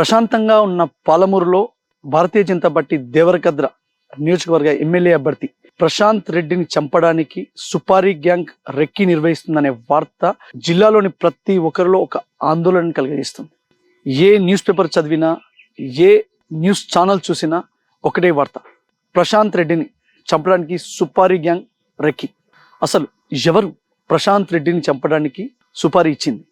ప్రశాంతంగా ఉన్న పాలమూరులో భారతీయ జనతా పార్టీ దేవరకద్ర నియోజకవర్గ ఎమ్మెల్యే అభ్యర్థి ప్రశాంత్ రెడ్డిని చంపడానికి సుపారీ గ్యాంగ్ రెక్కి నిర్వహిస్తుందనే వార్త జిల్లాలోని ప్రతి ఒక్కరిలో ఒక ఆందోళన కలిగజేస్తుంది. ఏ న్యూస్ పేపర్ చదివినా ఏ న్యూస్ ఛానల్ చూసినా ఒకటే వార్త ప్రశాంత్ రెడ్డిని చంపడానికి సుపారీ గ్యాంగ్ రెక్కి. అసలు ఎవరు ప్రశాంత్ రెడ్డిని చంపడానికి సుపారీ ఇచ్చింది?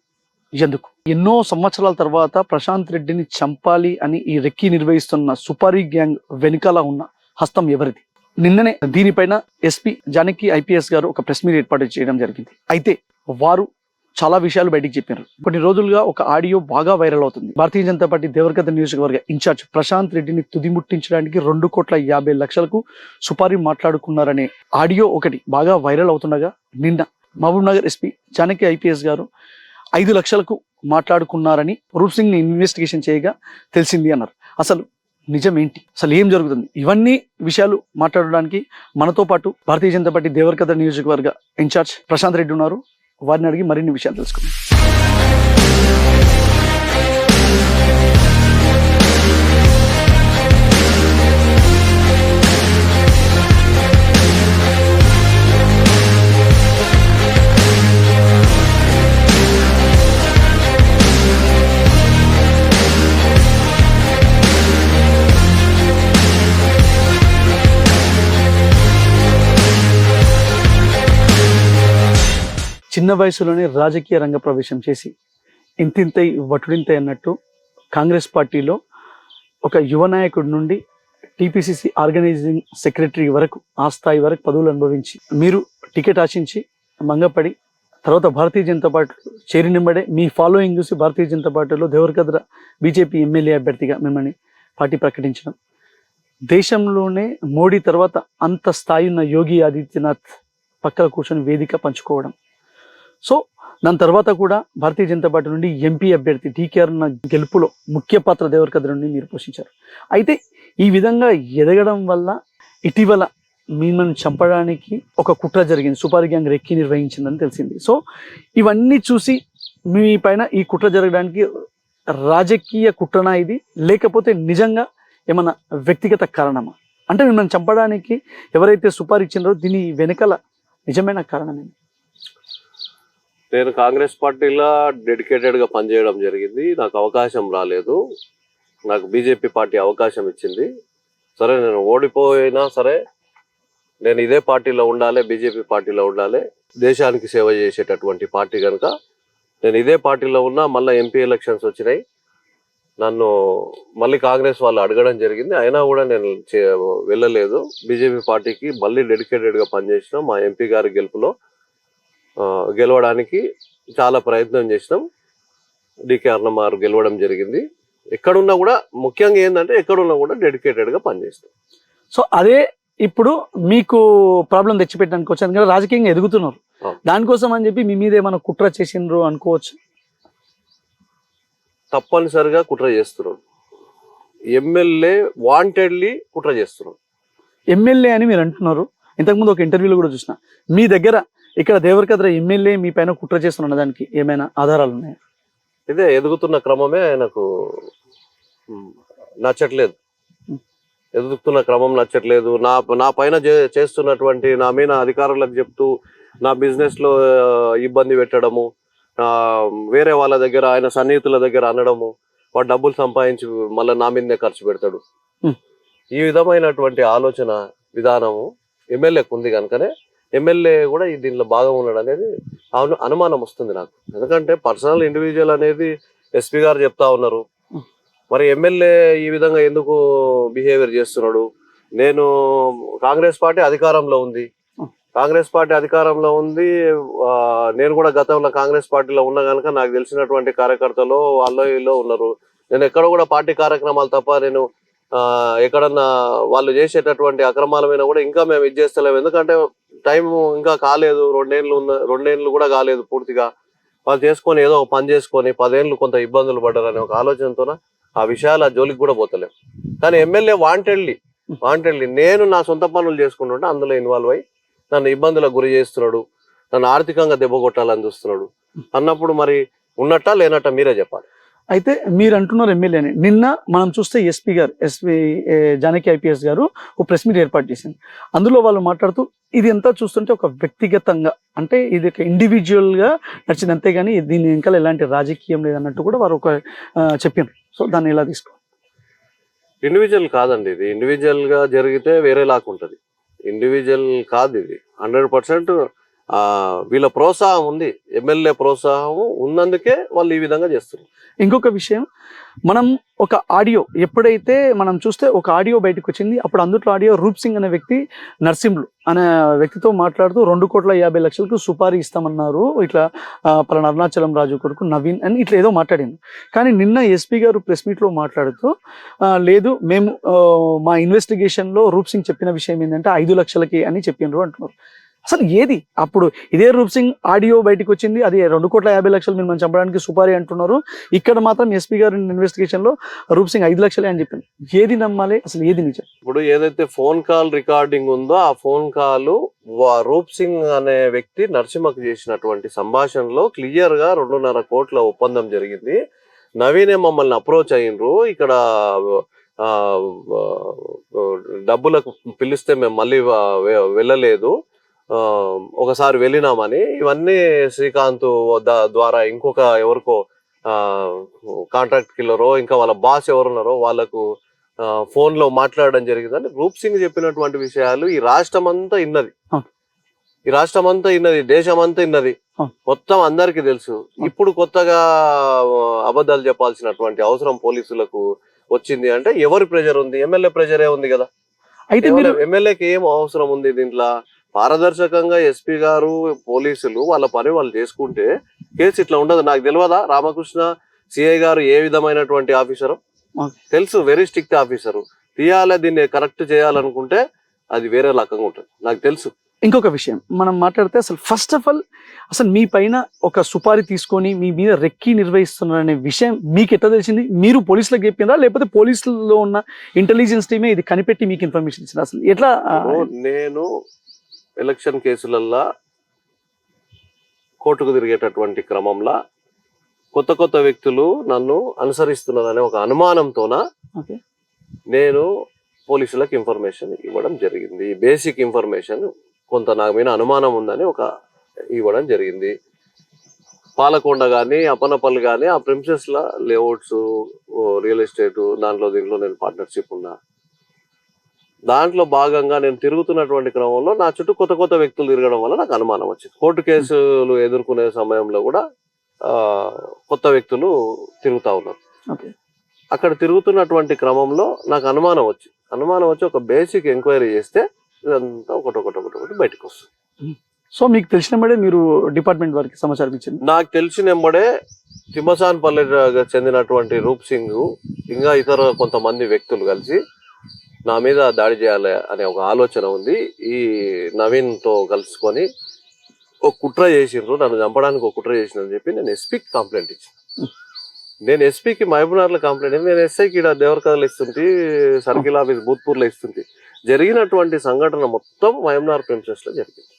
ఎందుకు? ఎన్నో సంవత్సరాల తర్వాత ప్రశాంత్ రెడ్డిని చంపాలి అని ఈ రెక్కి నిర్వహిస్తున్న సుపారీ గ్యాంగ్ వెనుకాల ఉన్న హస్తం ఎవరిది? నిన్ననే దీనిపైన ఎస్పీ జానకి ఐపీఎస్ గారు ఒక ప్రెస్ మీట్ ఏర్పాటు చేయడం జరిగింది. అయితే వారు చాలా విషయాలు బయటికి చెప్పారు. కొన్ని రోజులుగా ఒక ఆడియో బాగా వైరల్ అవుతుంది. భారతీయ జనతా పార్టీ దేవరకథ నియోజకవర్గ ఇన్ఛార్జ్ ప్రశాంత్ రెడ్డిని తుదిముట్టించడానికి రెండు కోట్ల యాభై లక్షలకు సుపారీ మాట్లాడుకున్నారనే ఆడియో ఒకటి బాగా వైరల్ అవుతుండగా నిన్న మహబూబ్ నగర్ ఎస్పీ జానకి ఐపీఎస్ గారు ఐదు లక్షలకు మాట్లాడుకున్నారని రూప్ సింగ్ని ఇన్వెస్టిగేషన్ చేయగా తెలిసింది అన్నారు. అసలు నిజం ఏంటి? అసలు ఏం జరుగుతుంది? ఇవన్నీ విషయాలు మాట్లాడడానికి మనతో పాటు భారతీయ జనతా పార్టీ దేవరకథ నియోజకవర్గ ఇన్ఛార్జ్ ప్రశాంత్ రెడ్డి ఉన్నారు. వారిని అడిగి మరిన్ని విషయాలు తెలుసుకుందాం. చిన్న వయసులోనే రాజకీయ రంగ ప్రవేశం చేసి ఇంతింతై వటుడింతై అన్నట్టు కాంగ్రెస్ పార్టీలో ఒక యువ నాయకుడి నుండి టీపీసీసీ ఆర్గనైజింగ్ సెక్రటరీ వరకు ఆ స్థాయి వరకు పదవులు అనుభవించి మీరు టికెట్ ఆశించి మంగపడి తర్వాత భారతీయ జనతా పార్టీ చేరినబడే మీ ఫాలోయింగ్ చూసి భారతీయ జనతా పార్టీలో దేవరకద్ర బీజేపీ ఎమ్మెల్యే అభ్యర్థిగా మిమ్మల్ని పార్టీ ప్రకటించడం. దేశంలోనే మోడీ తర్వాత అంత స్థాయి ఉన్న యోగి ఆదిత్యనాథ్ పక్కన కూర్చొని వేదిక పంచుకోవడం. సో దాని తర్వాత కూడా భారతీయ జనతా పార్టీ నుండి ఎంపీ అభ్యర్థి టీకేఆర్ ఉన్న గెలుపులో ముఖ్య పాత్ర దేవరకద్ర నుండి మీరు పోషించారు. అయితే ఈ విధంగా ఎదగడం వల్ల ఇటీవల మిమ్మల్ని చంపడానికి ఒక కుట్ర జరిగింది. సుపారి గ్యాంగ్ రెక్కి నిర్వహించిందని తెలిసింది. సో ఇవన్నీ చూసి మీ పైన ఈ కుట్ర జరగడానికి రాజకీయ కుట్రనా ఇది? లేకపోతే నిజంగా ఏమన్నా వ్యక్తిగత కారణమా? అంటే మిమ్మల్ని చంపడానికి ఎవరైతే సుపారీ ఇచ్చినారో దీని వెనకాల నిజమైన కారణమేమి నేను కాంగ్రెస్ పార్టీలో డెడికేటెడ్గా పనిచేయడం జరిగింది. నాకు అవకాశం రాలేదు. నాకు బీజేపీ పార్టీ అవకాశం ఇచ్చింది. సరే నేను ఓడిపోయినా సరే నేను ఇదే పార్టీలో ఉండాలి బీజేపీ పార్టీలో ఉండాలి దేశానికి సేవ చేసేటటువంటి పార్టీ కనుక నేను ఇదే పార్టీలో ఉన్నా మళ్ళీ ఎంపీ ఎలక్షన్స్ వచ్చినాయి. నన్ను మళ్ళీ కాంగ్రెస్ వాళ్ళు అడగడం జరిగింది. అయినా కూడా నేను వెళ్ళలేదు. బీజేపీ పార్టీకి మళ్ళీ డెడికేటెడ్గా పనిచేసిన మా ఎంపీ గారి గెలుపులో గెలవడానికి చాలా ప్రయత్నం చేసినాం. డికే అన్నమారు గెలవడం జరిగింది. ఎక్కడున్నా కూడా ముఖ్యంగా ఏంటంటే ఎక్కడున్నా కూడా డెడికేటెడ్గా పనిచేస్తాం. సో అదే ఇప్పుడు మీకు ప్రాబ్లం తెచ్చిపెట్టడానికి కదా రాజకీయంగా ఎదుగుతున్నారు. దానికోసం అని చెప్పి మీ మీద ఏమైనా కుట్ర చేసిండ్రు అనుకోవచ్చు? తప్పనిసరిగా కుట్ర చేస్తున్నాడు ఎమ్మెల్యే వాంటెడ్లీ కుట్ర చేస్తున్నాడు ఎమ్మెల్యే అని మీరు అంటున్నారు. ఇంతకుముందు ఒక ఇంటర్వ్యూలో కూడా చూసిన. మీ దగ్గర ఇక్కడ దేవరకద్ర ఎమ్మెల్యే మీ పైన కుట్ర చేస్తున్న దానికి ఏమైనా ఆధారాలు ఉన్నాయా? ఇదే ఎదుగుతున్న క్రమమే ఆయనకు నచ్చట్లేదు. ఎదుగుతున్న క్రమం నచ్చట్లేదు. నా నా పైన చేస్తున్నటువంటి నా మీద అధికారులకు చెప్తూ నా బిజినెస్లో ఆ, ఇబ్బంది పెట్టడము వేరే వాళ్ళ దగ్గర ఆయన సన్నిహితుల దగ్గర అనడము వాడు డబ్బులు సంపాదించి మళ్ళీ నా మీదనే ఖర్చు పెడతాడు. ఈ విధమైనటువంటి ఆలోచన విధానము ఎమ్మెల్యేకు ఉంది కనుకనే ఎమ్మెల్యే కూడా ఈ దీనిలో భాగం ఉన్నాడు అనేది అవును అనుమానం వస్తుంది నాకు. ఎందుకంటే పర్సనల్ ఇండివిజువల్ అనేది ఎస్పీ గారు చెప్తా ఉన్నారు. మరి ఎమ్మెల్యే ఈ విధంగా ఎందుకు బిహేవియర్ చేస్తున్నాడు? నేను కాంగ్రెస్ పార్టీ అధికారంలో ఉంది. కాంగ్రెస్ పార్టీ అధికారంలో ఉంది నేను కూడా గతంలో కాంగ్రెస్ పార్టీలో ఉన్నా కనుక నాకు తెలిసినటువంటి కార్యకర్తలు వాళ్ళు వీళ్ళు ఉన్నారు. నేను ఎక్కడ కూడా పార్టీ కార్యక్రమాలు తప్ప నేను ఎక్కడన్నా వాళ్ళు చేసేటటువంటి అక్రమాల మీద కూడా ఇంకా మేము ఇది చేస్తలేము. ఎందుకంటే టైం ఇంకా కాలేదు. రెండేళ్ళు ఉన్న రెండేళ్ళు కూడా కాలేదు పూర్తిగా. వాళ్ళు చేసుకొని ఏదో ఒక పని చేసుకొని పదేళ్ళు కొంత ఇబ్బందులు పడ్డారనే ఒక ఆలోచనతోన ఆ విషయాలు ఆ జోలికి కూడా పోతలేం కానీ ఎమ్మెల్యే వాంటెడ్లీ వాంటెడ్లీ నేను నా సొంత పనులు చేసుకుంటుంటే అందులో ఇన్వాల్వ్ అయ్యి నన్ను ఇబ్బందులకు గురి చేస్తున్నాడు. నన్ను ఆర్థికంగా దెబ్బ కొట్టాలని చూస్తున్నాడు. అన్నప్పుడు మరి ఉన్నట్టా లేనట్టా మీరే చెప్పాలి. అయితే మీరు అంటున్నారు ఎమ్మెల్యేని. నిన్న మనం చూస్తే ఎస్పీ గారు ఎస్పీ జానకి ఐపీఎస్ గారు ఒక ప్రెస్ మీట్ ఏర్పాటు చేసింది. అందులో వాళ్ళు మాట్లాడుతూ ఇది ఎంత చూస్తుంటే ఒక వ్యక్తిగతంగా అంటే ఇది ఒక ఇండివిజువల్గా నడిచింది. అంతేగాని దీని ఇంకా ఎలాంటి రాజకీయం లేదన్నట్టు కూడా వారు ఒక చెప్పారు సో దాన్ని ఎలా తీసుకో ఇండివిజువల్ కాదండి ఇది. ఇండివిజువల్గా జరిగితే వేరే లాగా ఇండివిజువల్ కాదు ఇది. హండ్రెడ్ పర్సెంట్ వీళ్ళ ప్రోత్సాహం ఉంది. ఎమ్మెల్యే ప్రోత్సాహం ఉన్నందుకే వాళ్ళు ఈ విధంగా చేస్తున్నారు. ఇంకొక విషయం మనం ఒక ఆడియో ఎప్పుడైతే మనం చూస్తే ఒక ఆడియో బయటకు వచ్చింది అప్పుడు అందులో ఆడియో రూప్ సింగ్ అనే వ్యక్తి నర్సింహులు అనే వ్యక్తితో మాట్లాడుతూ రెండు కోట్ల యాభై లక్షలకు సుపారీ ఇస్తామన్నారు. ఇట్లా పలాన పలానా అరుణాచలం రాజు కొడుకు నవీన్ అని ఇట్లా ఏదో మాట్లాడింది. కానీ నిన్న ఎస్పీ గారు ప్రెస్ మీట్లో మాట్లాడుతూ లేదు మేము మా ఇన్వెస్టిగేషన్లో రూప్ సింగ్ చెప్పిన విషయం ఏంటంటే ఐదు లక్షలకి అని చెప్పిండ్రు అంటున్నారు. అసలు ఏది? అప్పుడు ఇదే రూప్ సింగ్ ఆడియో బయటకు వచ్చింది. అది రెండు కోట్ల యాభై లక్షలు మీరు మనం చంపడానికి సుపారీ అంటున్నారు. ఇక్కడ మాత్రం ఎస్పీ గారు ఇన్వెస్టిగేషన్లో రూప్ సింగ్ ఐదు లక్షలే అని చెప్పింది. ఏది నమ్మాలి? అసలు ఏది నిజం? ఇప్పుడు ఏదైతే ఫోన్ కాల్ రికార్డింగ్ ఉందో ఆ ఫోన్ కాల్ రూప్ సింగ్ అనే వ్యక్తి నరసింహకు చేసినటువంటి సంభాషణలో క్లియర్గా రెండున్నర కోట్ల ఒప్పందం జరిగింది. నవీనే మమ్మల్ని అప్రోచ్ అయ్యిండ్రు ఇక్కడ డబ్బులకు పిలిస్తే మేము మళ్ళీ వెళ్ళలేదు. ఒకసారి వెళ్ళినామని ఇవన్నీ శ్రీకాంత్ ద్వారా ఇంకొక ఎవరికో కాంట్రాక్ట్ కిల్లరో ఇంకా వాళ్ళ బాస్ ఎవరున్నారో వాళ్ళకు ఆ, ఫోన్లో మాట్లాడడం జరిగిందని రూప్ సింగ్ చెప్పినటువంటి విషయాలు ఈ రాష్ట్రం అంతా ఇన్నది. ఈ రాష్ట్రం అంతా ఇన్నది దేశం అంతా ఇన్నది. మొత్తం అందరికి తెలుసు. ఇప్పుడు కొత్తగా అబద్ధాలు చెప్పాల్సినటువంటి అవసరం పోలీసులకు వచ్చింది అంటే ఎవరి ప్రెజర్ ఉంది? ఎమ్మెల్యే ప్రెజరే ఉంది కదా. అయితే ఎమ్మెల్యేకి ఏం అవసరం ఉంది దీంట్లో? పారదర్శకంగా ఎస్పీ గారు పోలీసులు వాళ్ళ పని వాళ్ళు చేసుకుంటే కేసు ఇట్లా ఉండదు. నాకు తెలియదా రామకృష్ణ సిఐ గారు ఏ విధమైనటువంటి ఆఫీసరు. తెలుసు వెరీ స్ట్రిక్ట్ ఆఫీసరు తీయాలి దీన్ని కరెక్ట్ చేయాలనుకుంటే అది వేరే రకంగా ఉంటుంది. నాకు తెలుసు. ఇంకొక విషయం మనం మాట్లాడితే అసలు ఫస్ట్ ఆఫ్ ఆల్ అసలు మీ పైన ఒక సుపారీ తీసుకొని మీ మీద రెక్కి నిర్వహిస్తున్నారనే విషయం మీకు ఎట్లా తెలిసింది? మీరు పోలీసులకు చెప్పినారా? లేకపోతే పోలీసులో ఉన్న ఇంటెలిజెన్స్ టీమే ఇది కనిపెట్టి మీకు ఇన్ఫర్మేషన్ ఇచ్చింది? అసలు ఎట్లా నేను ఎలక్షన్ కేసులల్లా కోర్టుకు తిరిగేటటువంటి క్రమంలో కొత్త కొత్త వ్యక్తులు నన్ను అనుసరిస్తున్నారనే ఒక అనుమానంతోన నేను పోలీసులకు ఇన్ఫర్మేషన్ ఇవ్వడం జరిగింది. బేసిక్ ఇన్ఫర్మేషన్ కొంత నాకు మీద అనుమానం ఉందని ఒక ఇవ్వడం జరిగింది. పాలకొండ కానీ అపనపల్లి కానీ ఆ ప్రిన్సెస్ ల లేఅవుట్స్ రియల్ ఎస్టేట్ దాంట్లో దీంట్లో నేను పార్ట్నర్షిప్ ఉన్నా దాంట్లో భాగంగా నేను తిరుగుతున్నటువంటి క్రమంలో నా చుట్టూ కొత్త కొత్త వ్యక్తులు తిరగడం వల్ల నాకు అనుమానం వచ్చింది. కోర్టు కేసులు ఎదుర్కొనే సమయంలో కూడా కొత్త వ్యక్తులు తిరుగుతా ఉన్నారు. అక్కడ తిరుగుతున్నటువంటి క్రమంలో నాకు అనుమానం వచ్చి అనుమానం వచ్చి ఒక బేసిక్ ఎంక్వైరీ చేస్తే ఇదంతా ఒకటి ఒకటి ఒకటి ఒకటి బయటకు వస్తుంది. సో మీకు తెలిసిన మీరు డిపార్ట్మెంట్ వారికి సమాచారం ఇచ్చింది? నాకు తెలిసిన ఎంబడే తిమ్మసాన్ పల్లె చెందినటువంటి రూప్ సింగ్ ఇంకా ఇతర కొంతమంది వ్యక్తులు కలిసి నా మీద దాడి చేయాలి అనే ఒక ఆలోచన ఉంది. ఈ నవీన్తో కలుసుకొని ఒక కుట్ర చేసిండ్రు. నన్ను చంపడానికి ఒక కుట్ర చేసిందని చెప్పి నేను ఎస్పీకి కంప్లైంట్ ఇచ్చిన. నేను ఎస్పీకి మహబూబ్నగర్లో కంప్లైంట్ నేను ఎస్ఐకి ఇక్కడ దేవరకథలు ఇస్తుంటే సర్కిల్ ఆఫీస్ భూత్పూర్లో ఇస్తుంటే. జరిగినటువంటి సంఘటన మొత్తం మహబూబ్నగర్ ప్రిన్సెస్లో జరిగింది.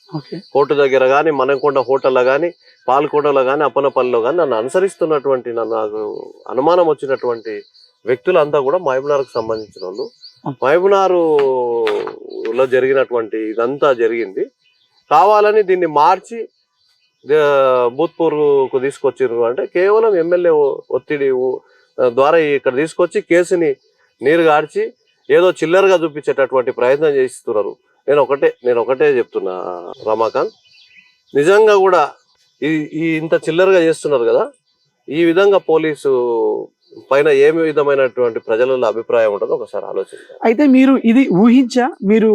కోర్టు దగ్గర కానీ మనకొండ హోటల్లో కానీ పాల్కొండలో కానీ అప్పనపల్లిలో కానీ నన్ను అనుసరిస్తున్నటువంటి నన్ను నాకు అనుమానం వచ్చినటువంటి వ్యక్తులంతా కూడా మహబూబ్నగర్కు సంబంధించిన వాళ్ళు. లో జరిగినటువంటి ఇదంతా జరిగింది. కావాలని దీన్ని మార్చి దే- భూత్పూర్కు తీసుకొచ్చిర్రు అంటే కేవలం ఎమ్మెల్యే ఒత్తిడి ద్వారా ఇక్కడ తీసుకొచ్చి కేసుని నీరు గార్చి ఏదో చిల్లరగా చూపించేటటువంటి ప్రయత్నం చేస్తున్నారు. నేను ఒకటే నేను ఒకటే చెప్తున్నా రమాకాంత్. నిజంగా కూడా ఈ ఇంత చిల్లరగా చేస్తున్నారు కదా ఈ విధంగా పోలీసు పైన ఏమి విధమైనటువంటి ప్రజలలో అభిప్రాయం ఉంటుందో ఒకసారి ఆలోచించాలి అయితే మీరు ఇది ఊహించా మీరు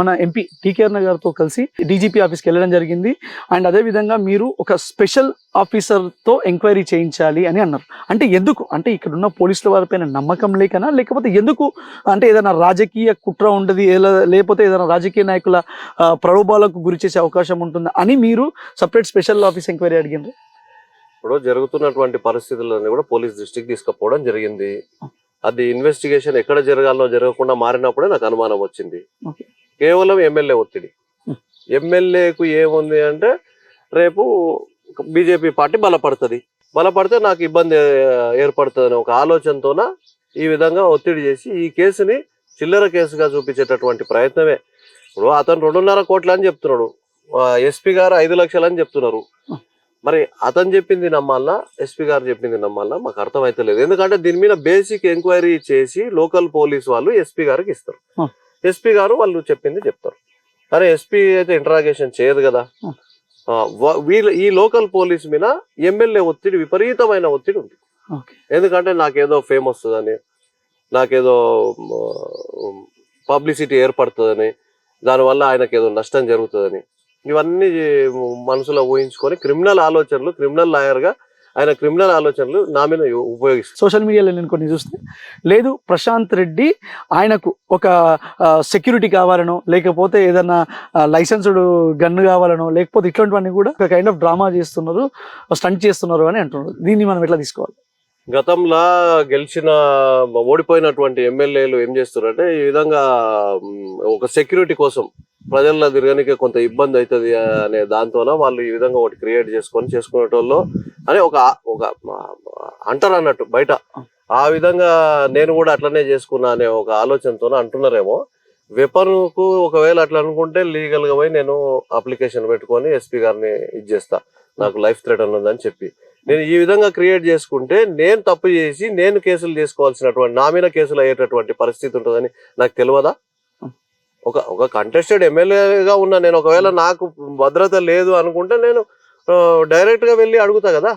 మన ఎంపీ టీకేఆర్ గారితో కలిసి డీజీపీ ఆఫీస్కి వెళ్ళడం జరిగింది. అండ్ అదే విధంగా మీరు ఒక స్పెషల్ ఆఫీసర్తో ఎంక్వైరీ చేయించాలి అని అన్నారు. అంటే ఎందుకు? అంటే ఇక్కడ ఉన్న పోలీసుల వారిపైన నమ్మకం లేకనా? లేకపోతే ఎందుకు? అంటే ఏదైనా రాజకీయ కుట్ర ఉండదు లేకపోతే ఏదైనా రాజకీయ నాయకుల ప్రలోభాలకు గురి చేసే అవకాశం ఉంటుందా అని మీరు సపరేట్ స్పెషల్ ఆఫీస్ ఎంక్వైరీ అడిగిండ్రు ఇప్పుడు జరుగుతున్నటువంటి పరిస్థితులని కూడా పోలీస్ దృష్టికి తీసుకుపోవడం జరిగింది. అది ఇన్వెస్టిగేషన్ ఎక్కడ జరగాలో జరగకుండా మారినప్పుడే నాకు అనుమానం వచ్చింది. కేవలం ఎమ్మెల్యే ఒత్తిడి. ఎమ్మెల్యేకు ఏముంది అంటే రేపు బీజేపీ పార్టీ బలపడుతుంది. బలపడితే నాకు ఇబ్బంది ఏర్పడుతుందని ఒక ఆలోచనతోన ఈ విధంగా ఒత్తిడి చేసి ఈ కేసుని చిల్లర కేసుగా చూపించేటటువంటి ప్రయత్నమే. ఇప్పుడు అతను రెండున్నర కోట్లు అని చెప్తున్నాడు ఎస్పీ గారు ఐదు లక్షలు అని చెప్తున్నారు మరి అతను చెప్పింది నమ్మాలనా ఎస్పీ గారు చెప్పింది నమ్మాలనా మాకు అర్థమైతలేదు ఎందుకంటే దీని మీద బేసిక్ ఎంక్వైరీ చేసి లోకల్ పోలీస్ వాళ్ళు ఎస్పీ గారికి ఇస్తారు. ఎస్పీ గారు వాళ్ళు చెప్పింది చెప్తారు. అరే ఎస్పీ అయితే ఇంటరాగేషన్ చేయదు కదా. వీళ్ళ ఈ లోకల్ పోలీస్ మీద ఎమ్మెల్యే ఒత్తిడి విపరీతమైన ఒత్తిడి ఉంది. ఎందుకంటే నాకేదో ఫేమ్ వస్తుందని నాకేదో పబ్లిసిటీ ఏర్పడుతుందని దానివల్ల ఆయనకి ఏదో నష్టం జరుగుతుందని. ఇవన్నీ మనసులో ఊహించుకొని క్రిమినల్ ఆలోచనలు క్రిమినల్ లాయర్గా ఆయన క్రిమినల్ ఆలోచనలు నా మీద ఉపయోగిస్తాను సోషల్ మీడియాలో నేను కొన్ని చూస్తే లేదు ప్రశాంత్ రెడ్డి ఆయనకు ఒక సెక్యూరిటీ కావాలనో లేకపోతే ఏదైనా లైసెన్స్డ్ గన్ కావాలనో లేకపోతే ఇట్లాంటివన్నీ కూడా ఒక కైండ్ ఆఫ్ డ్రామా చేస్తున్నారు స్టంట్ చేస్తున్నారు అని అంటున్నారు. దీన్ని మనం ఎట్లా తీసుకోవాలి? గతంలో గెలిచిన ఓడిపోయినటువంటి ఎమ్మెల్యేలు ఏం చేస్తున్నారంటే ఈ విధంగా ఒక సెక్యూరిటీ కోసం ప్రజల్లో తిరగనికే కొంత ఇబ్బంది అవుతుంది అనే దాంతోన వాళ్ళు ఈ విధంగా ఒకటి క్రియేట్ చేసుకొని చేసుకునేటోళ్ళు అని ఒక ఒక అంటారు అన్నట్టు బయట. ఆ విధంగా నేను కూడా అట్లనే చేసుకున్నా అనే ఒక ఆలోచనతో అంటున్నారేమో. వెపన్కు ఒకవేళ అట్లా అనుకుంటే లీగల్గా పోయి నేను అప్లికేషన్ పెట్టుకొని ఎస్పీ గారిని ఇది చేస్తా. నాకు లైఫ్ థ్రెట్ ఉందని చెప్పి. నేను ఈ విధంగా క్రియేట్ చేసుకుంటే నేను తప్పు చేసి నేను కేసులు చేసుకోవాల్సినటువంటి నా మీద కేసులు అయ్యేటటువంటి పరిస్థితి ఉంటుందని నాకు తెలియదా ఒక ఒక కంటెస్టెడ్ ఎమ్మెల్యేగా ఉన్న నేను ఒకవేళ నాకు భద్రత లేదు అనుకుంటే నేను డైరెక్ట్గా వెళ్ళి అడుగుతా కదా.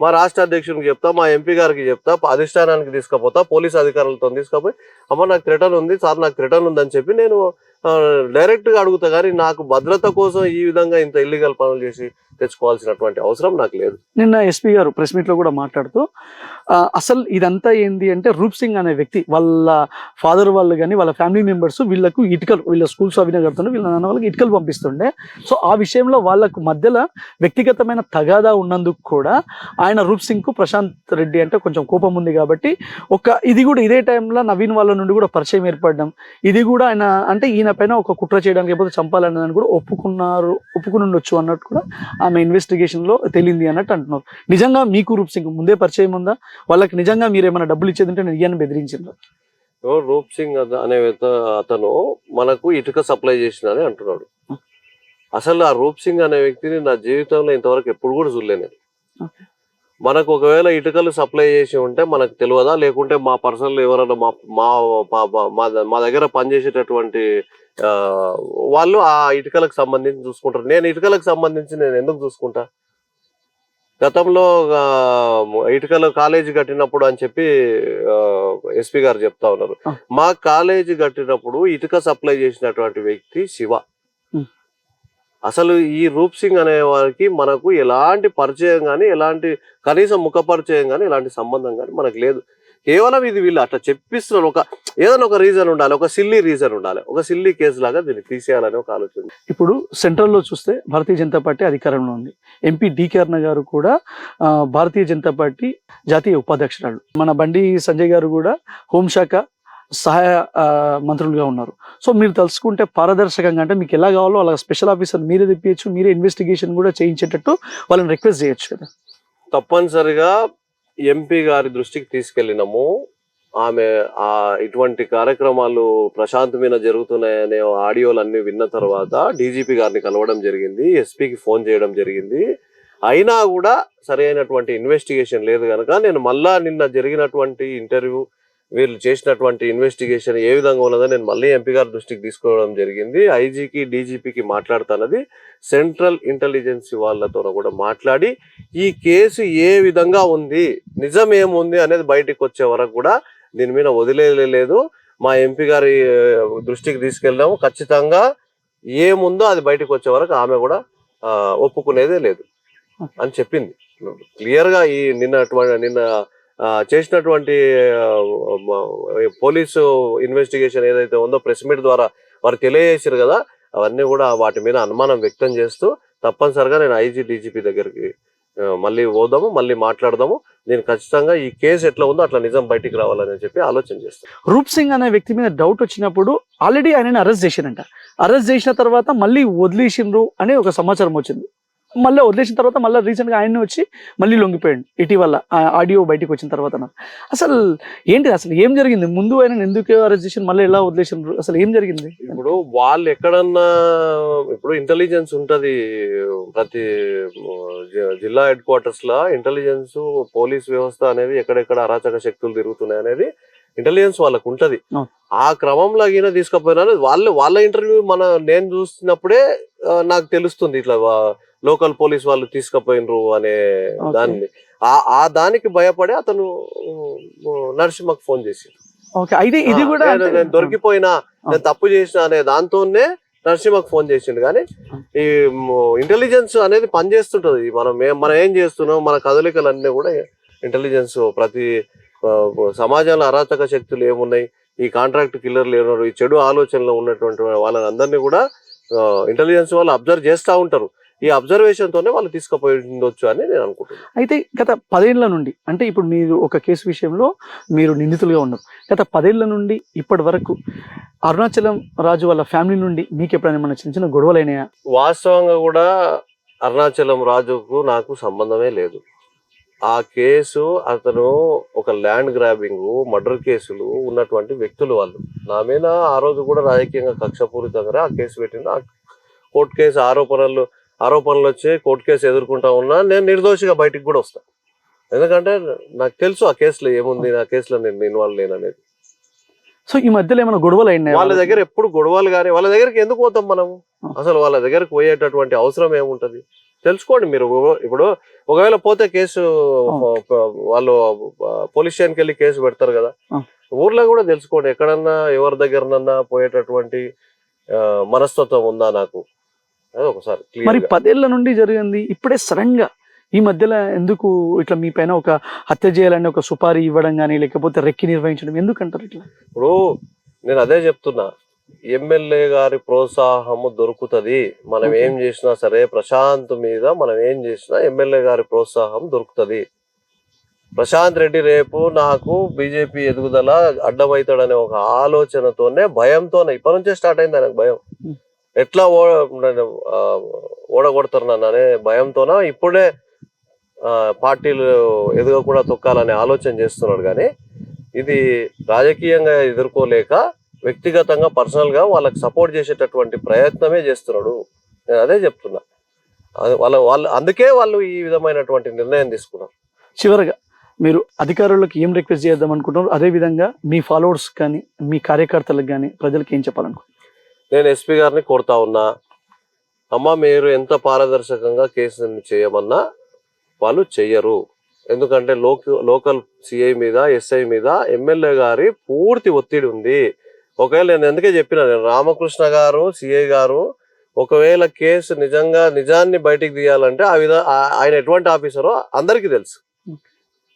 మా రాష్ట్ర అధ్యక్షునికి చెప్తా మా ఎంపీ గారికి చెప్తా అధిష్టానానికి తీసుకుపోతా పోలీస్ అధికారులతో తీసుకుపోయి అమ్మ నాకు థ్రెటన్ ఉంది సార్ నాకు థ్రెటన్ ఉందని చెప్పి నేను డైరెక్ట్గా అడుగుతా కానీ నాకు భద్రత కోసం ఈ విధంగా ఇంత ఇల్లీగల్ పనులు చేసి తెచ్చుకోవాల్సినటువంటి అవసరం నాకు లేదు. నిన్న ఎస్పీ గారు ప్రెస్ మీట్లో కూడా మాట్లాడుతూ అసలు ఇదంతా ఏంది అంటే రూప్ సింగ్ అనే వ్యక్తి వాళ్ళ ఫాదర్ వాళ్ళు కానీ వాళ్ళ ఫ్యామిలీ మెంబర్స్ వీళ్ళకు ఇటుకలు వీళ్ళ స్కూల్స్ అవినే కడుతుండే వీళ్ళ నాన్న వాళ్ళకి ఇటుకలు పంపిస్తుండే. సో ఆ విషయంలో వాళ్ళకు మధ్యలో వ్యక్తిగతమైన తగాదా ఉన్నందుకు కూడా ఆయన రూప్ సింగ్కు ప్రశాంత్ రెడ్డి అంటే కొంచెం కోపం ఉంది కాబట్టి ఒక ఇది కూడా ఇదే టైంలో నవీన్ వాళ్ళ నుండి కూడా పరిచయం ఏర్పడడం ఇది కూడా ఆయన అంటే ఈయన పైన ఒక కుట్ర చేయడానికి లేకపోతే చంపాలనే దాన్ని కూడా ఒప్పుకున్నారు ఒప్పుకుని ఉండొచ్చు అన్నట్టు కూడా ఆమె ఇన్వెస్టిగేషన్లో తెలియంది అన్నట్టు అంటున్నారు. నిజంగా మీకు రూప్ సింగ్ ముందే పరిచయం ఉందా? వాళ్ళకి నిజంగా మీరు ఏమైనా డబ్బులు ఇచ్చేది ఉంటే నేను ఇయ్యని బెదిరించిండ్రు. రూప్ సింగ్ అనే అతను మనకు ఇటుక సప్లై చేసినని అంటున్నాడు. అసలు ఆ రూప్ సింగ్ అనే వ్యక్తిని నా జీవితంలో ఇంతవరకు ఎప్పుడు కూడా చూడలేను. Okay. మనకు ఒకవేళ ఇటుకలు సప్లై చేసి ఉంటే మనకు తెలియదా? లేకుంటే మా పర్సనల్ ఎవరైనా మా మా మా- దగ్గర పనిచేసేటటువంటి వాళ్ళు ఆ ఇటుకలకు సంబంధించి చూసుకుంటారు. నేను ఇటుకలకు సంబంధించి నేను ఎందుకు చూసుకుంటా? గతంలో ఇటుకలు కాలేజీ కట్టినప్పుడు అని చెప్పి ఎస్పీ గారు చెప్తా ఉన్నారు. మా కాలేజీ కట్టినప్పుడు ఇటుక సప్లై చేసినటువంటి వ్యక్తి శివ. అసలు ఈ రూప్ సింగ్ అనే వారికి మనకు ఎలాంటి పరిచయం కానీ ఎలాంటి కనీసం ముఖ పరిచయం కానీ ఎలాంటి సంబంధం కానీ మనకు లేదు. కేవలం ఇది వీళ్ళు అట్లా చెప్పిస్తున్నారు. ఒక ఏదైనా ఒక రీజన్ ఉండాలి ఒక సిల్లీ రీజన్ ఉండాలి. ఒక సిల్లీ కేసు లాగా దీన్ని తీసేయాలని ఒక ఆలోచన ఇప్పుడు సెంట్రల్లో చూస్తే భారతీయ జనతా పార్టీ అధికారంలో ఉంది. ఎంపీ డికే అరుణ గారు కూడా భారతీయ జనతా పార్టీ జాతీయ ఉపాధ్యక్షురాలు. మన బండి సంజయ్ గారు కూడా హోంశాఖ సహాయ మంత్రులుగా ఉన్నారు. సో మీరు తెలుసుకుంటే పారదర్శకంగా అంటే మీకు ఎలా కావాలో అలా స్పెషల్ ఆఫీసర్ మీరే తెప్పించచ్చు మీరే ఇన్వెస్టిగేషన్ కూడా చేయించేటట్టు వాళ్ళని రిక్వెస్ట్ చేయొచ్చు కదా. తప్పనిసరిగా ఎంపీ గారి దృష్టికి తీసుకెళ్ళినాము. ఆమె ఆ ఇటువంటి కార్యక్రమాలు ప్రశాంత్ మీద జరుగుతున్నాయనే ఆడియోలు అన్ని విన్న తర్వాత డీజీపీ గారిని కలవడం జరిగింది. ఎస్పీకి ఫోన్ చేయడం జరిగింది. అయినా కూడా సరైనటువంటి ఇన్వెస్టిగేషన్ లేదు కనుక నేను మళ్ళా నిన్న జరిగినటువంటి ఇంటర్వ్యూ వీళ్ళు చేసినటువంటి ఇన్వెస్టిగేషన్ ఏ విధంగా ఉన్నదో నేను మళ్ళీ ఎంపీ గారి దృష్టికి తీసుకోవడం జరిగింది. ఐజీకి డీజీపీకి మాట్లాడుతున్నది సెంట్రల్ ఇంటెలిజెన్స్ వాళ్ళతో కూడా మాట్లాడి ఈ కేసు ఏ విధంగా ఉంది నిజం ఏముంది అనేది బయటికి వచ్చే వరకు కూడా దీని మీద వదిలేదు మా ఎంపీ గారి దృష్టికి తీసుకెళ్ళాము. ఖచ్చితంగా ఏముందో అది బయటికి వచ్చే వరకు ఆమె కూడా ఒప్పుకునేదే లేదు అని చెప్పింది. క్లియర్గా ఈ నిన్న నిన్న చేసినటువంటి పోలీసు ఇన్వెస్టిగేషన్ ఏదైతే ఉందో ప్రెస్ మీట్ ద్వారా వారు తెలియజేశారు కదా అవన్నీ కూడా వాటి మీద అనుమానం వ్యక్తం చేస్తూ తప్పనిసరిగా నేను ఐజీ డీజీపీ దగ్గరికి మళ్ళీ పోదాము మళ్ళీ మాట్లాడదాము. నేను ఖచ్చితంగా ఈ కేసు ఎట్లా ఉందో అట్లా నిజం బయటికి రావాలని చెప్పి ఆలోచన చేస్తాను. రూప్ సింగ్ అనే వ్యక్తి మీద డౌట్ వచ్చినప్పుడు ఆల్రెడీ ఆయనని అరెస్ట్ చేసిరంట అరెస్ట్ చేసిన తర్వాత మళ్ళీ వదిలేసిండ్రు అనే ఒక సమాచారం వచ్చింది. మళ్ళీ వదిలేసిన తర్వాత మళ్ళీ రీసెంట్గా ఆయన వచ్చి మళ్ళీ లొంగిపోయాడు. ఇటీవల ఆడియో బయటికి వచ్చిన తర్వాత అసలు ఏంటి అసలు? ఏం జరిగింది? ముందు ఆయన ఎందుకు అరెస్ట్ చేసి మళ్ళీ ఎలా వదిలేసిన అసలు ఏం జరిగింది? ఇప్పుడు వాళ్ళు ఎక్కడన్నా ఇప్పుడు ఇంటెలిజెన్స్ ఉంటది. ప్రతి జిల్లా హెడ్ క్వార్టర్స్ లా ఇంటెలిజెన్స్ పోలీస్ వ్యవస్థ అనేది ఎక్కడెక్కడ అరాచక శక్తులు తిరుగుతున్నాయి అనేది ఇంటెలిజెన్స్ వాళ్ళకు ఉంటది. ఆ క్రమంలో అయినా తీసుకుపోయినా వాళ్ళు వాళ్ళ ఇంటర్వ్యూ మన నేను చూసినప్పుడే నాకు తెలుస్తుంది ఇట్లా లోకల్ పోలీస్ వాళ్ళు తీసుకుపోయినరు అనే. దాన్ని. ఆ ఆ దానికి భయపడి అతను నరసింహకు ఫోన్ చేసి ఓకే. అయితే ఇది కూడా నేను దొరికిపోయినా నేను తప్పు చేసిన అనే దాంతోనే నరసింహకు ఫోన్ చేసిండు. కానీ ఈ ఇంటెలిజెన్స్ అనేది పనిచేస్తుంటది. మనం మనం ఏం చేస్తున్నాం మన కదలికలు అన్నీ కూడా ఇంటెలిజెన్స్ ప్రతి సమాజంలో అరాచక శక్తులు ఏమున్నాయి ఈ కాంట్రాక్ట్ కిల్లర్లు ఏమున్నారు ఈ చెడు ఆలోచనలో ఉన్నటువంటి వాళ్ళని అందరినీ కూడా ఇంటెలిజెన్స్ వాళ్ళు అబ్జర్వ్ చేస్తూ ఉంటారు. ఈ అబ్జర్వేషన్ తోనే వాళ్ళు తీసుకుపోయి ఉండొచ్చు అని నేను అనుకుంటున్నాను అయితే గత పదేళ్ళ నుండి అంటే ఇప్పుడు మీరు ఒక కేసు విషయంలో మీరు నిందితులుగా ఉన్నారు. గత పదేళ్ళ నుండి ఇప్పటి వరకు అరుణాచలం రాజు వాళ్ళ ఫ్యామిలీ నుండి మీకు ఎప్పుడైనా మన చిన్న చిన్న గొడవలు అయినాయా వాస్తవంగా కూడా అరుణాచలం రాజుకు నాకు సంబంధమే లేదు. ఆ కేసు అతను ఒక ల్యాండ్ గ్రాబింగ్ మర్డర్ కేసులు ఉన్నటువంటి వ్యక్తులు వాళ్ళు. నా మీద ఆ రోజు కూడా రాజకీయంగా కక్షపూరితంగా ఆ కేసు పెట్టిండు. ఆ కోర్టు కేసు ఆరోపణలు ఆరోపణలు వచ్చి కోర్టు కేసు ఎదుర్కొంటా ఉన్నా నేను నిర్దోషిగా బయటికి కూడా వస్తాను ఎందుకంటే నాకు తెలుసు ఆ కేసులో ఏముంది నా కేసులో నేను ఇన్వాల్వ్ లేననేది సో ఈ మధ్యలో ఏమైనా గొడవలు అయినాయా? వాళ్ళ దగ్గర ఎప్పుడు గొడవలు కానీ వాళ్ళ దగ్గరికి ఎందుకు పోతాం మనము అసలు వాళ్ళ దగ్గరకు పోయేటటువంటి అవసరం ఏముంటది? తెలుసుకోండి మీరు. ఇప్పుడు ఒకవేళ పోతే కేసు వాళ్ళు పోలీస్ స్టేషన్కి వెళ్ళి కేసు పెడతారు కదా. ఊర్లో కూడా తెలుసుకోండి. ఎక్కడన్నా ఎవరి దగ్గరనన్నా పోయేటటువంటి మనస్తత్వం ఉందా నాకు? ఒకసారి మరి. పదేళ్ళ నుండి జరిగింది ఇప్పుడే సడన్గా ఈ మధ్యలో ఎందుకు ఇట్లా మీ పైన ఒక హత్య చేయాలని ఒక సుపారీ ఇవ్వడం కానీ లేకపోతే రెక్కి నిర్వహించడం ఎందుకు అంటారు ఇట్లా ఇప్పుడు నేను అదే చెప్తున్నా ఎమ్మెల్యే గారి ప్రోత్సాహము దొరుకుతది మనం. ఏం చేసినా సరే ప్రశాంత్ మీద మనం ఏం చేసినా ఎమ్మెల్యే గారి ప్రోత్సాహం దొరుకుతది ప్రశాంత్ రెడ్డి రేపు నాకు బీజేపీ ఎదుగుదల అడ్డమవుతాడనే ఒక ఆలోచనతోనే భయంతోనే ఇప్పటి నుంచే స్టార్ట్ అయింది ఆయనకు భయం. ఎట్లా ఓ ఓడగొడతారు నన్ను అనే భయంతోన? ఇప్పుడే పార్టీలు ఎదుగకుండా తొక్కాలనే ఆలోచన చేస్తున్నాడు కానీ ఇది రాజకీయంగా ఎదుర్కోలేక వ్యక్తిగతంగా పర్సనల్గా వాళ్ళకి సపోర్ట్ చేసేటటువంటి ప్రయత్నమే చేస్తున్నాడు. నేను అదే చెప్తున్నా. వాళ్ళ వాళ్ళు అందుకే వాళ్ళు ఈ విధమైనటువంటి నిర్ణయం తీసుకున్నారు. చివరిగా మీరు అధికారులకు ఏం రిక్వెస్ట్ చేద్దాం అనుకుంటున్నారు అదే విధంగా మీ ఫాలోవర్స్ కానీ మీ కార్యకర్తలకు కానీ ప్రజలకు ఏం చెప్పాలనుకుంటున్నారు? నేను ఎస్పీ గారిని కోరుతా ఉన్నా అమ్మ మీరు ఎంత పారదర్శకంగా కేసుని చేయమన్నా వాళ్ళు చెయ్యరు. ఎందుకంటే లోక లోకల్ సిఐ మీద ఎస్ఐ మీద ఎమ్మెల్యే గారి పూర్తి ఒత్తిడి ఉంది. ఒకవేళ నేను ఎందుకే చెప్పిన నేను రామకృష్ణ గారు సిఐ గారు ఒకవేళ కేసు నిజంగా నిజాన్ని బయటికి తీయాలంటే ఆ విధ ఆయన ఎటువంటి ఆఫీసరో అందరికీ తెలుసు.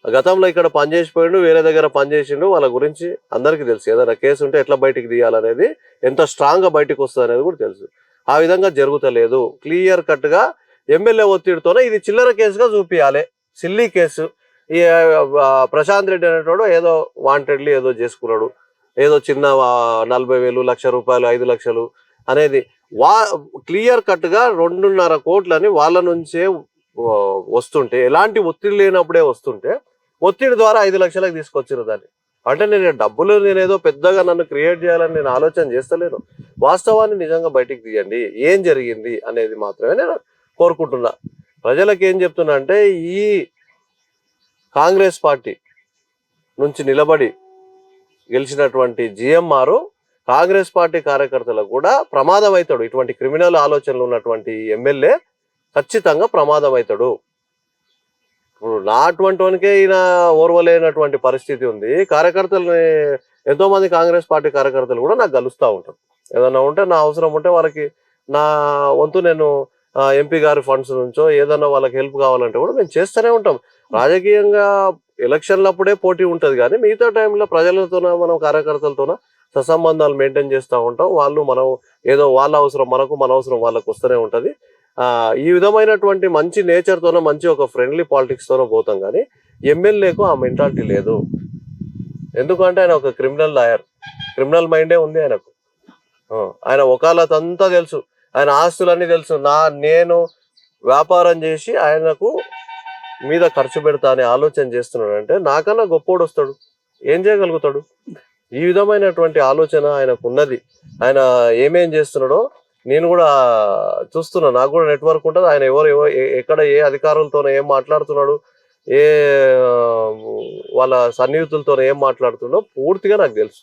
గతంలో ఇక్కడ పనిచేసిపోయిండు వేరే దగ్గర పనిచేసిండు. వాళ్ళ గురించి అందరికీ తెలుసు. ఏదైనా కేసు ఉంటే ఎట్లా బయటికి తీయాలనేది ఎంత స్ట్రాంగ్గా బయటకు వస్తుంది అనేది కూడా తెలుసు. ఆ విధంగా జరుగుతలేదు. క్లియర్ కట్గా ఎమ్మెల్యే ఒత్తిడితోనే ఇది చిల్లర కేసుగా చూపియాలి. Silly case. ఈ ప్రశాంత్ రెడ్డి అనేటోడు ఏదో వాంటెడ్లీ ఏదో చేసుకున్నాడు. ఏదో చిన్న నలభై వేలు లక్ష రూపాయలు ఐదు లక్షలు అనేది వా క్లియర్ కట్గా రెండున్నర కోట్లని వాళ్ళ నుంచే వస్తుంటే ఎలాంటి ఒత్తిడి లేనప్పుడే వస్తుంటే ఒత్తిడి ద్వారా ఐదు లక్షలకు తీసుకొచ్చిన దాన్ని. అంటే నేను డబ్బులు నేను ఏదో పెద్దగా నన్ను క్రియేట్ చేయాలని నేను ఆలోచన చేస్తలేను. వాస్తవాన్ని నిజంగా బయటికి తీయండి. ఏం జరిగింది అనేది మాత్రమే నేను కోరుకుంటున్నా. ప్రజలకు ఏం చెప్తున్నా అంటే ఈ కాంగ్రెస్ పార్టీ నుంచి నిలబడి గెలిచినటువంటి జిఎంఆర్ కాంగ్రెస్ పార్టీ కార్యకర్తలకు కూడా ప్రమాదం అవుతాడు ఇటువంటి క్రిమినల్ ఆలోచనలు ఉన్నటువంటి ఎమ్మెల్యే ఖచ్చితంగా ప్రమాదం అవుతాడు ఇప్పుడు నా అటువంటి వానికే ఈయన ఓర్వలేనటువంటి పరిస్థితి ఉంది. కార్యకర్తలని ఎంతో మంది కాంగ్రెస్ పార్టీ కార్యకర్తలు కూడా నాకు కలుస్తూ ఉంటారు. ఏదన్నా ఉంటే నా అవసరం ఉంటే వాళ్ళకి నా వంతు నేను ఎంపీ గారి ఫండ్స్ నుంచో ఏదన్నా వాళ్ళకి హెల్ప్ కావాలంటే కూడా మేము చేస్తూనే ఉంటాం. రాజకీయంగా ఎలక్షన్లప్పుడే పోటీ ఉంటుంది కానీ మిగతా టైంలో ప్రజలతోన మనం కార్యకర్తలతోన సత్సంబంధాలు మెయింటైన్ చేస్తూ ఉంటాం. వాళ్ళు మనం ఏదో వాళ్ళ అవసరం మనకు మన అవసరం వాళ్ళకు వస్తూనే ఉంటుంది. ఈ విధమైనటువంటి మంచి నేచర్తోనో మంచి ఒక ఫ్రెండ్లీ పాలిటిక్స్తోనో పోతాం కానీ ఎమ్మెల్యేకు ఆ మెంటాలిటీ లేదు. ఎందుకంటే ఆయన ఒక క్రిమినల్ లాయర్ క్రిమినల్ మైండే ఉంది ఆయనకు. ఆయన వకాలత్ అంతా తెలుసు. ఆయన ఆస్తులన్నీ తెలుసు. నా నేను వ్యాపారం చేసి ఆయనకు మీద ఖర్చు పెడతా అనే ఆలోచన చేస్తున్నాడు అంటే నాకన్నా గొప్పోడు వస్తాడు. ఏం చేయగలుగుతాడు? ఈ విధమైనటువంటి ఆలోచన ఆయనకు ఉన్నది. ఆయన ఏమేం చేస్తున్నాడో నేను కూడా చూస్తున్నా నాకు కూడా నెట్వర్క్ ఉంటుంది. ఆయన ఎవరు ఎవరు ఏ- ఎక్కడ ఏ అధికారులతో ఏం మాట్లాడుతున్నాడు ఏ వాళ్ళ సన్నిహితులతో ఏం మాట్లాడుతున్నాడో పూర్తిగా నాకు తెలుసు.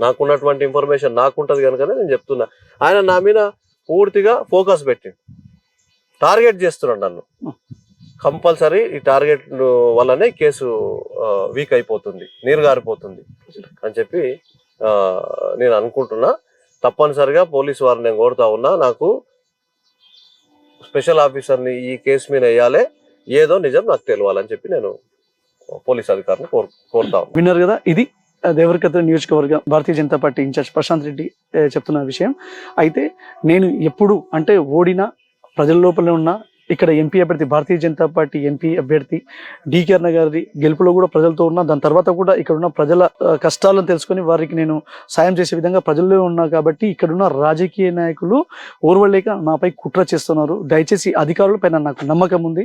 నాకున్నటువంటి ఇన్ఫర్మేషన్ నాకుంటుంది కనుకనే నేను చెప్తున్నా. ఆయన నా మీద పూర్తిగా ఫోకస్ పెట్టిండు. టార్గెట్ చేస్తున్నాడు నన్ను. కంపల్సరీ ఈ టార్గెట్ వల్లనే కేసు వీక్ అయిపోతుంది నీరు గారిపోతుంది అని చెప్పి నేను అనుకుంటున్నా. తప్పనిసరిగా పోలీసు వారిని నేను కోరుతా ఉన్నా నాకు స్పెషల్ ఆఫీసర్ని ఈ కేసు మీద వేయాలి ఏదో నిజం నాకు తెలియాలని చెప్పి నేను పోలీస్ అధికారిని కోరు కోరుతా విన్నారు కదా ఇది ఆ, నియోజకవర్గం Bharatiya Janata party in charge Prashanth Reddy చెప్తున్న విషయం. అయితే నేను ఎప్పుడు అంటే ఓడిన ప్రజల లోపలే ఉన్న ఇక్కడ ఎంపీ అభ్యర్థి భారతీయ జనతా పార్టీ ఎంపీ అభ్యర్థి డికేఆర్ గారి గెలుపులో కూడా ప్రజలతో ఉన్నా దాని తర్వాత కూడా ఇక్కడ ఉన్న ప్రజల కష్టాలను తెలుసుకొని వారికి నేను సాయం చేసే విధంగా ప్రజల్లో ఉన్నా కాబట్టి ఇక్కడున్న రాజకీయ నాయకులు ఓర్వలేక నాపై కుట్ర చేస్తున్నారు. దయచేసి అధికారుల పైన నాకు నమ్మకం ఉంది.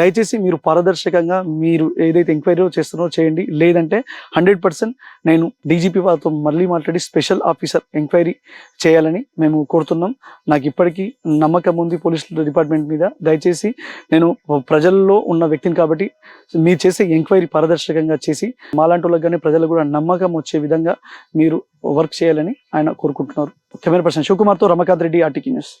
దయచేసి మీరు పారదర్శకంగా మీరు ఏదైతే ఎంక్వైరీ చేస్తున్నారో చేయండి. లేదంటే హండ్రెడ్ పర్సెంట్ నేను డీజీపీ వారితో మళ్ళీ మాట్లాడి స్పెషల్ ఆఫీసర్ ఎంక్వైరీ చేయాలని మేము కోరుతున్నాం. నాకు ఇప్పటికీ నమ్మకం ఉంది పోలీస్ డిపార్ట్మెంట్ మీద. దయచేసి నేను ప్రజల్లో ఉన్న వ్యక్తిని కాబట్టి మీరు చేసే ఎంక్వైరీ పారదర్శకంగా చేసి మాలాంటి వాళ్ళకి కానీ ప్రజలకు కూడా నమ్మకం వచ్చే విధంగా మీరు వర్క్ చేయాలని ఆయన కోరుకుంటున్నారు. కెమెరా పర్సన్ శివకుమార్తో రమకాంత్ రెడ్డి ఆర్టీకి న్యూస్.